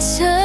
to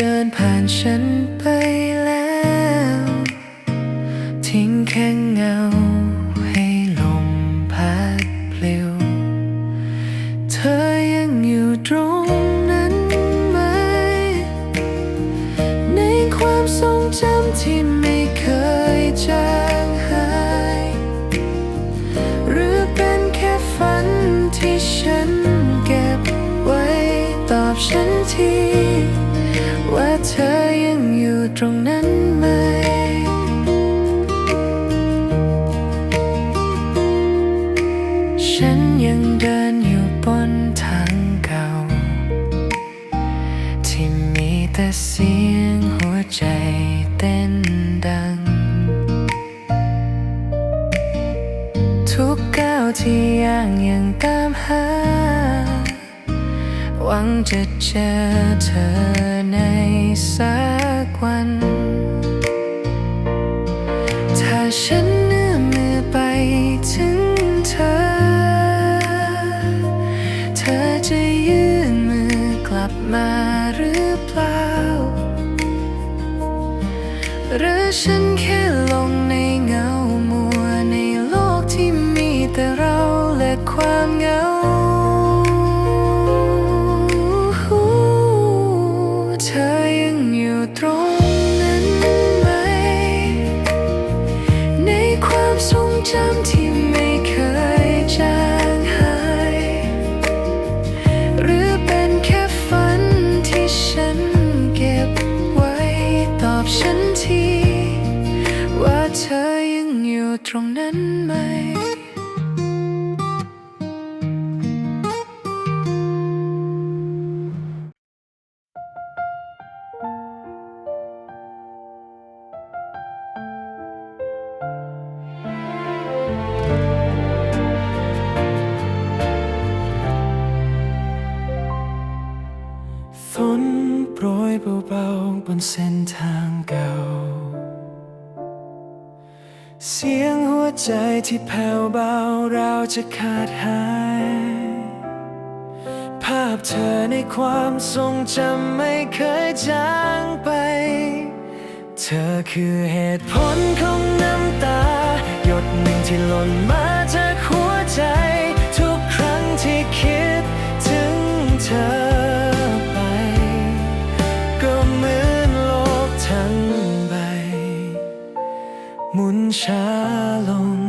ดินผ่านฉัน from then าพเธอในความทรงจำไม่เคยจางไป เธอคือเหตุผลของน้ำตา หยดหนึ่งที่หล่นมาจากหัวใจ ทุกครั้งที่คิดถึงเธอไป ก็เหมือนโลกทั้งใบ หมุนช้าลง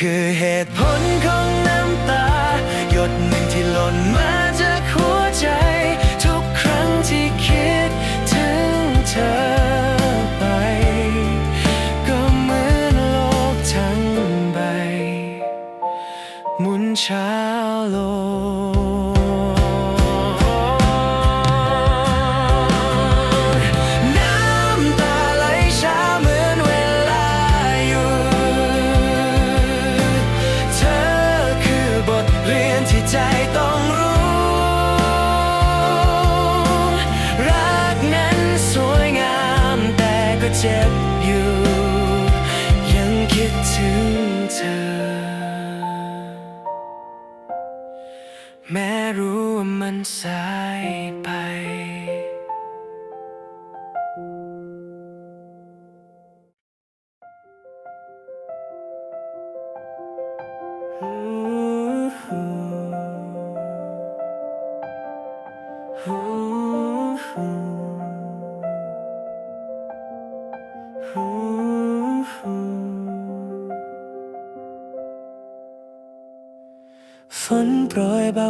คือเหตุผลของน้ำตา หยด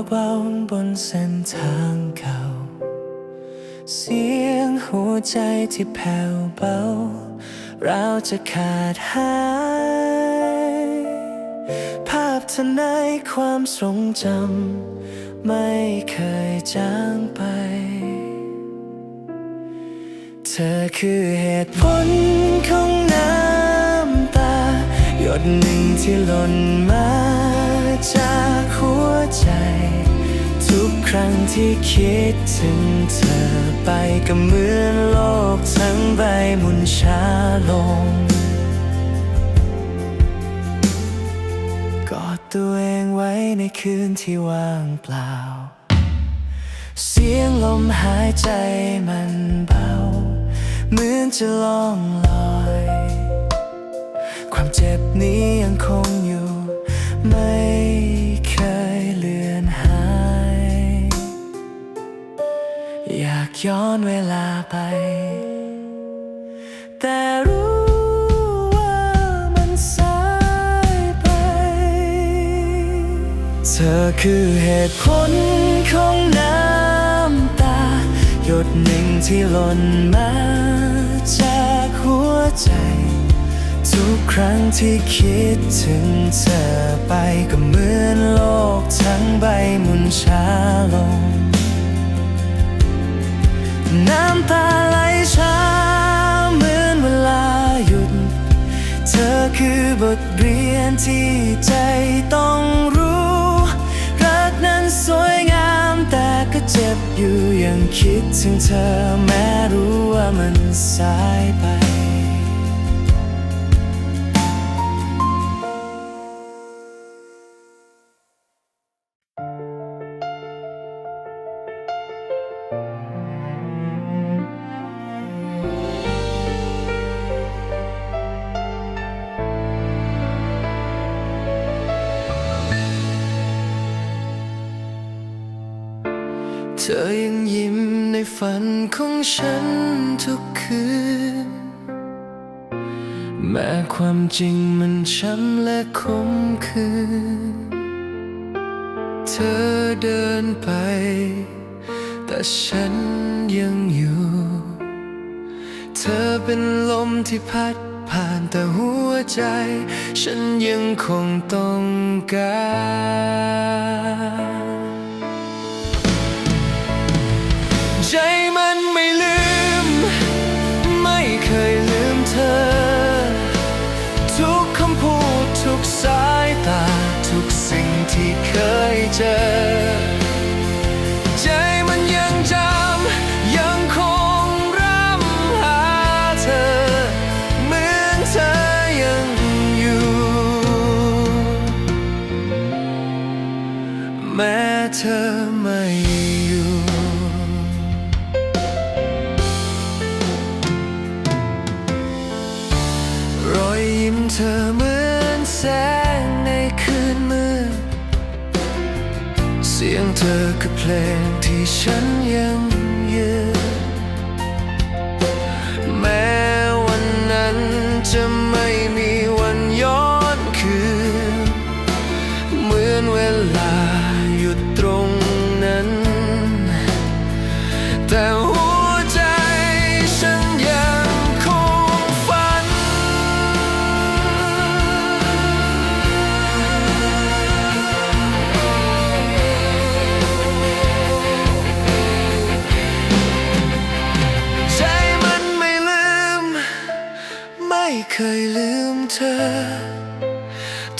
เบาบนเส้นทางเก่า เสียงหัวใจที่แผ่วเบา เราจะขาดหาย ภาพเธอในความทรงจำ ไม่เคยจางไป เธอคือเหตุผลของน้ำตา หยดหนึ่งที่หล่นมาจากหัวใจ รั้งที่คิดถึงเธอไปก็เหมือนโลกทั้งใบมุนช้าลง กอดตัวเองไว้ในคืนที่ว่างเปล่า เสียงลมหายใจมันเบา เหมือนจะล่องลอย ความเจ็บนี้ยังคงอยู่ไม่ ย้อนเวลาไป แต่รู้ว่ามันสายไป เธอคือเหตุผลของน้ำตา หยดหนึ่งที่หล่นมาจากหัวใจ ทุกครั้งที่คิดถึงเธอไปก็เหมือนโลกทั้งใบหมุนช้าลง น้ำตาไหลช้าเหมือนเวลาหยุด เธอคือบทเรียนที่ใจต้องรู้ รักนั้นสวยงามแต่ก็เจ็บอยู่ยังคิดถึงเธอแม้รู้ว่ามันสายไป ของฉันทุกคืน แม้ความจริงมันช้ำและคมคืน เธอเดินไป แต่ฉันยังอยู่ เธอเป็นลมที่พัดผ่านแต่หัวใจ ฉันยังคงต้องการ มันไม่ลืม ไม่เคยลืมเธอ ทุกคำพูดทุกสายตา ทุกสิ่งที่เคยเจอใจมันยังจำยังคงรำหาเธอเหมือนเธอยังอยู่แม้เธอไม่อยู่ ธอเหมือนแสงในคืนมืด เสียงเธอคือเพลงที่ฉันยัง เธอ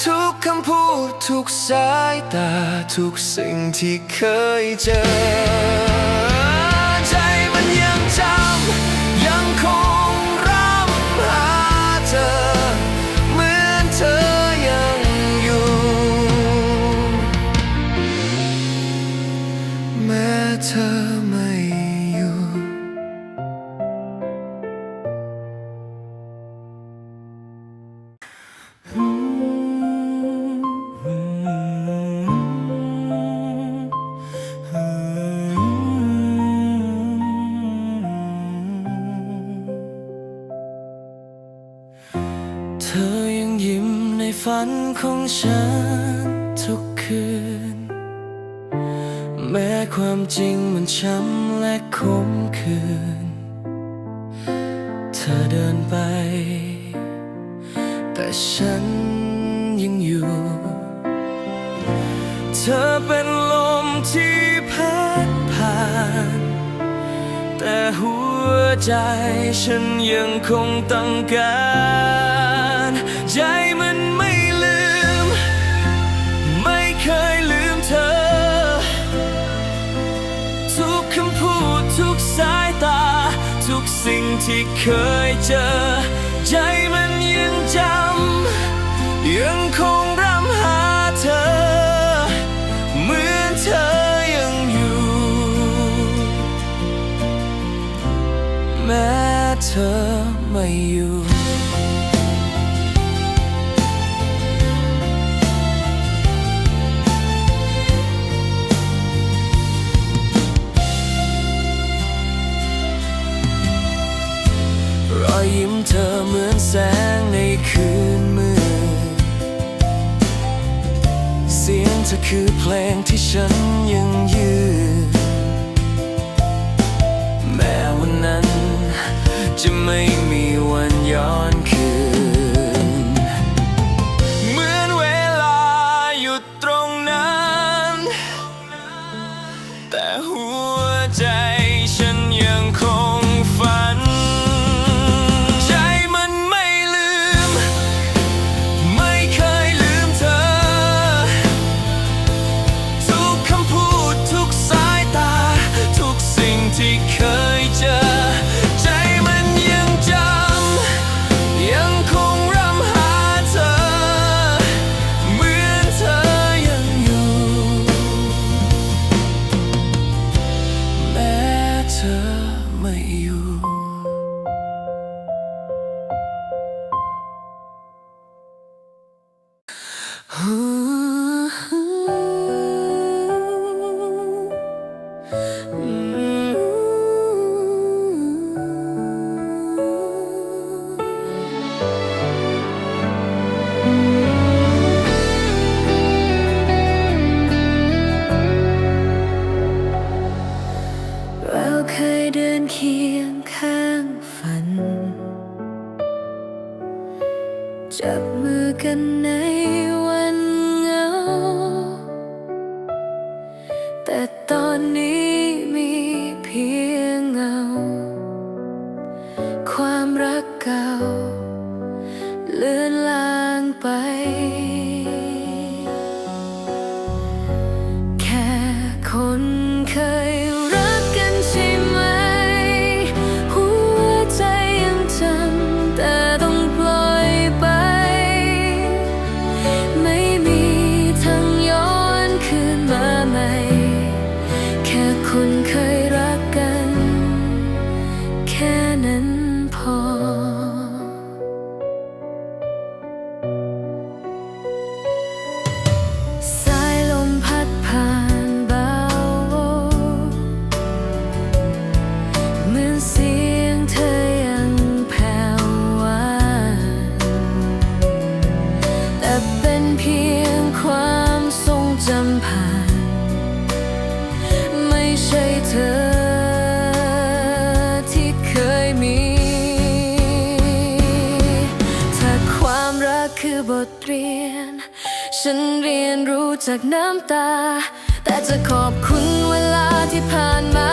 ทุกคำพูดทุกสายตาทุกสิ่งที่เคยเจอ ธอเดินไป แต่ฉันยังอยู่ เธอเป็นลมที่พัดผ่าน แต่หัวใจฉันยังคงต้องการ ใจมัน ที่เคยเจอ ใจมันยังจำยังคงรำหาเธอ เหมือนเธอยังอยู่ แม้เธอไม่อยู่ คือเพลงที่ฉันยัง go. เธอที่เคยมี ถ้าความรักคือบทเรียน ฉันเรียนรู้จากน้ำตา แต่จะขอบคุณเวลาที่ผ่านมา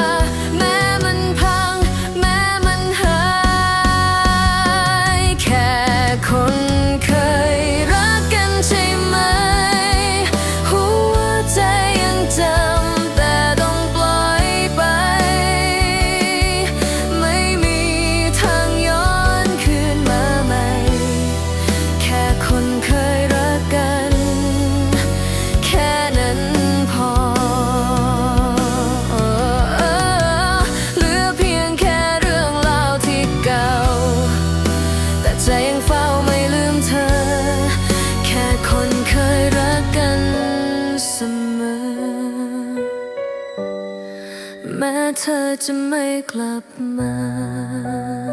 เธอจะไม่กลับมา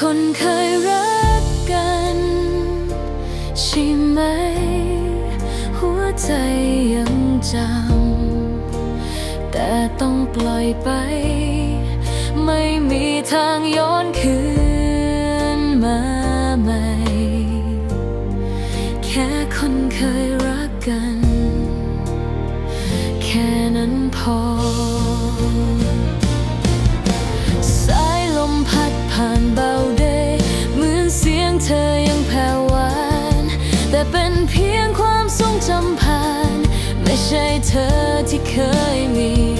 คนเคยรักกัน ใช่ไหม หัวใจยังจำแต่ต้องปล่อยไป ไม่มีทางย้อน ไม่ใช่เธอที่เคยมี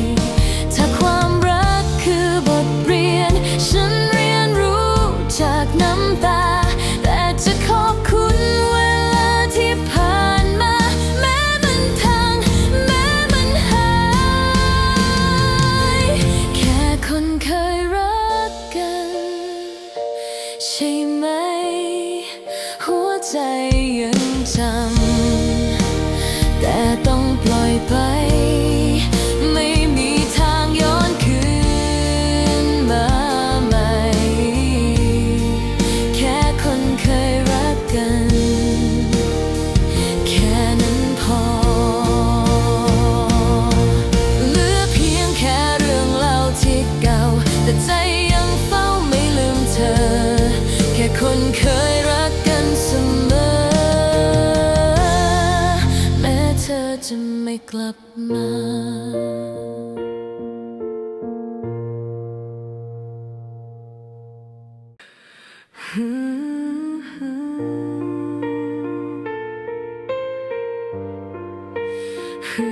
ดว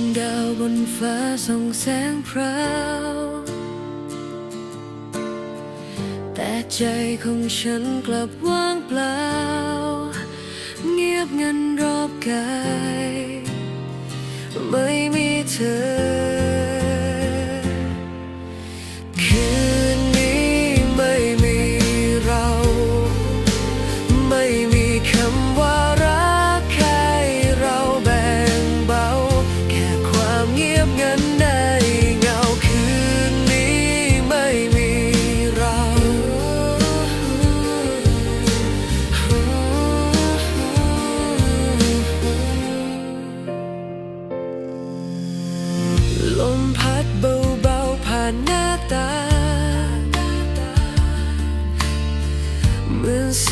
งดาวบนฟ้าส่องแสงพราวแต่ใจของฉันกลับว่างเปล่า เงียบงันรอบกาย ไม่มีเธอ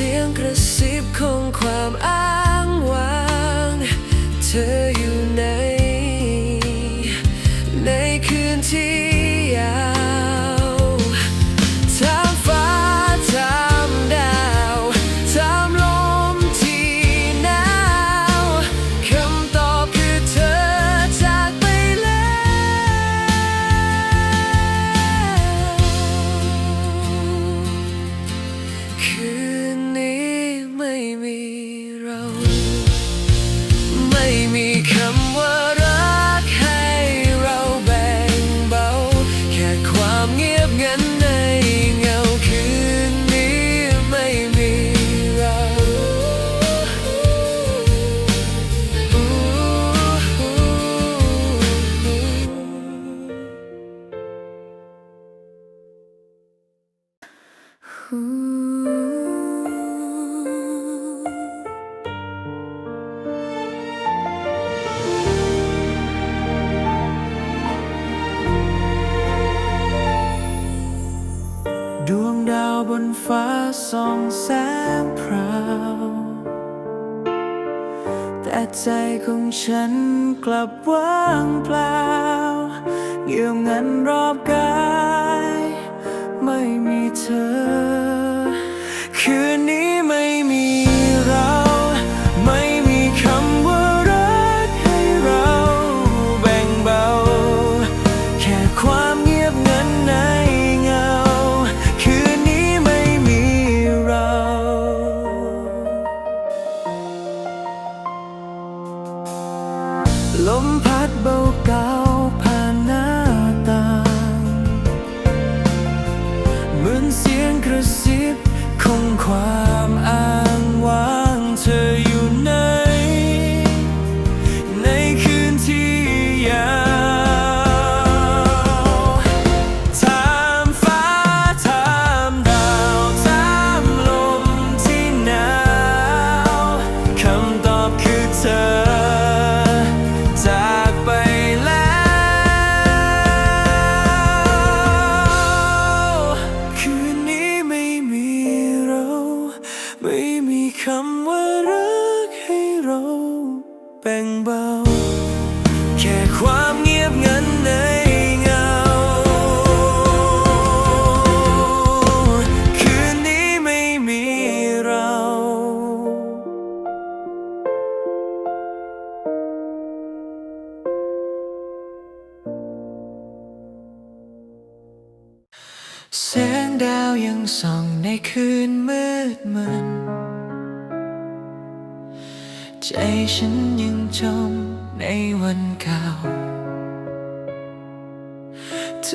สียงกระซิบของความอ้า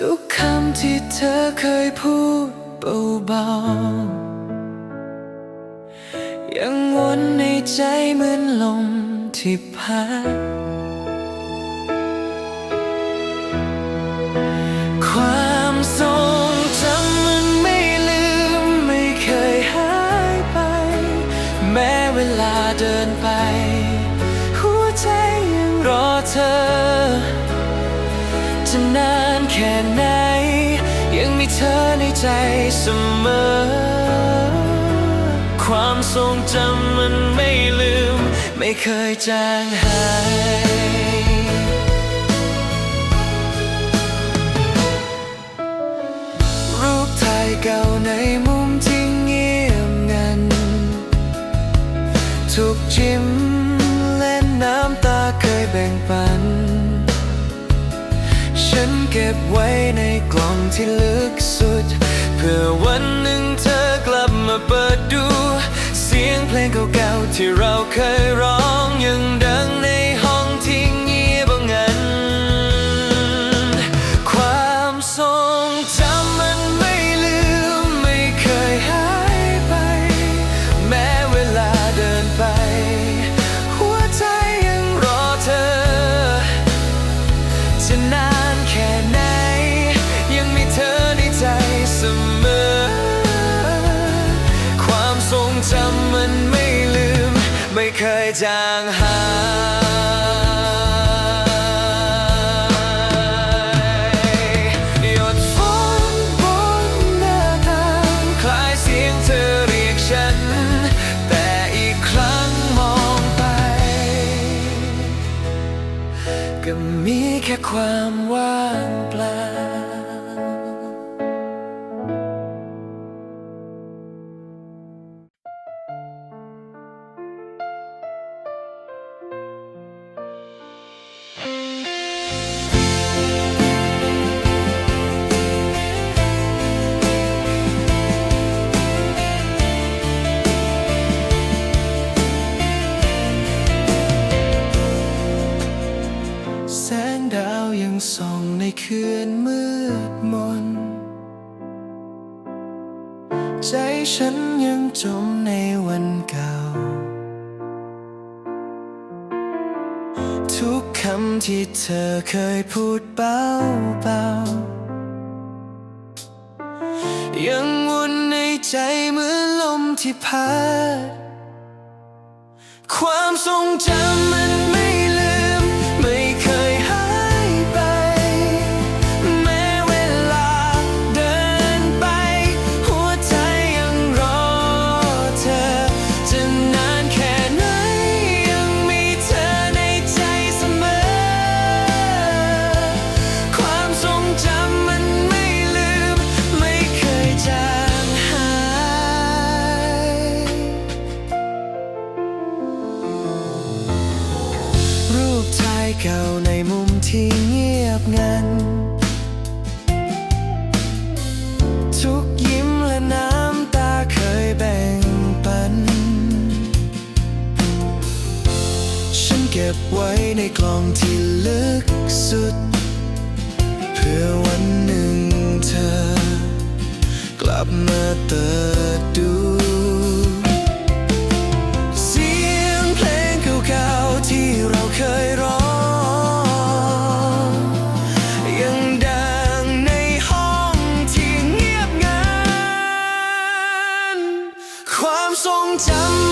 ทุกคำที่เธอเคยพูดเบาๆ ยังวนในใจเหมือนลมที่พัด ความทรงจำมันไม่ลืมไม่เคยหายไป แม้เวลาเดินไป หัวใจยังรอเธอจะนาน แค่ไหน ยังมีเธอในใจเสมอ ความทรงจำมันไม่ลืม ไม่เคยจางหายรูปถ่ายเก่าในมุมที่เงียบงัน ทุกจิ้ม ก็บไว้ในกล่องที่ลึกสุด เพื่อวันหนึ่งเธอกลับมาเปิดดู เสียงเพลงเก่าๆที่เราเคยร้องยังดังใน ที่เธอเคยพูดเบาเบายังวนในใจเหมือนลมที่พัด ความทรงจำมัน ความทรงจำ